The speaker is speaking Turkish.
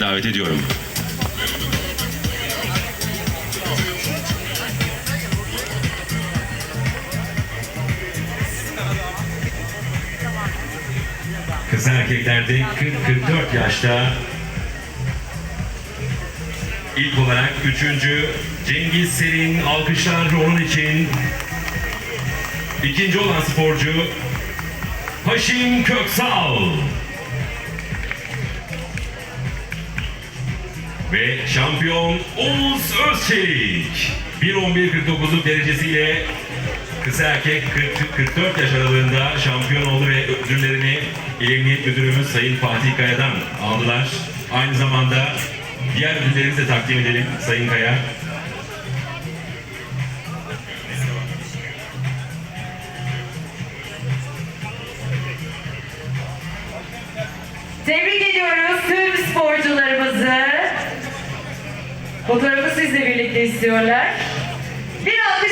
davet ediyorum. Kız erkeklerde 40-44 yaşta ilk olarak 3. Cengiz Serin alkışlar onun için. İkinci olan sporcu Haşim Köksal. Ve şampiyon Oğuz Özçelik. 1.11.49'luk derecesiyle kısa erkek 40 44 yaş aralığında şampiyon oldu ve ödüllerini İl Emniyet Müdürümüz Sayın Fatih Kaya'dan aldılar. Aynı zamanda diğer ödüllerimizi de takdim edelim Sayın Kaya. Tebrik ediyoruz tüm. Fotoğrafı sizle birlikte istiyorlar. Bir alkış